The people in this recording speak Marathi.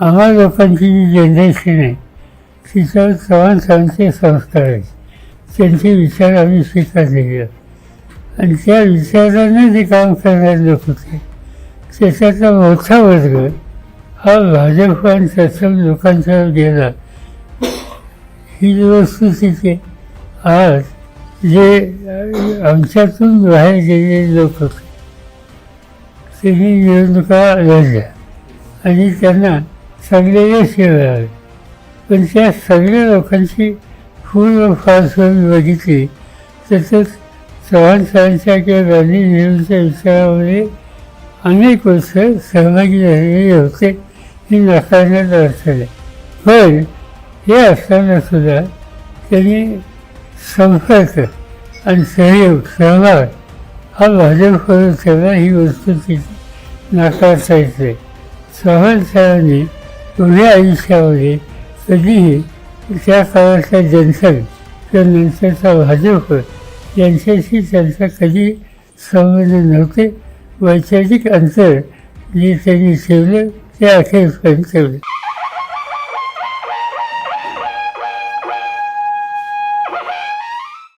आम्हा लोकांची जी जनरेशन आहे. तिच्यावर चव्हाण साहेबांचे संस्कार आहेत. त्यांचे विचार आम्ही स्वीकारलेले आणि त्या विचारानं जे काम करणारे लोक होते. त्याच्यातला मोठा वर्ग हा भाजप आणि तत्सम लोकांच्यावर गेला. ही वस्तुस्थिती आज जे आमच्यातून बाहेर गेलेले लोक होते. त्यांनी निवडणुका लढल्या. आणि त्यांना चांगले यश मिळाले पण त्या सगळ्या लोकांची फूल व फार सोय बघितली. तर चव्हाण सरांच्या किंवा गांधी नेहरूंच्या विचारामध्ये अनेक वर्ष सहभागी झालेले होते ही नाकारण्यात अडचण पण हे असताना सुद्धा त्यांनी संपर्क आणि सहयोग सहभाग हा भाजपकडून ठेवला ही वस्तुस्थिती नाकारता येते. चव्हाण सरांनी पुढल्या आयुष्यामध्ये कधीही त्या काळातल्या जनसन किंवा नंतरचा भाजप यांच्याशी त्यांचा कधी संबंध नव्हते. वैचारिक अंतर जे त्यांनी ठेवलं ते अखेरपर्यंत ठेवलं.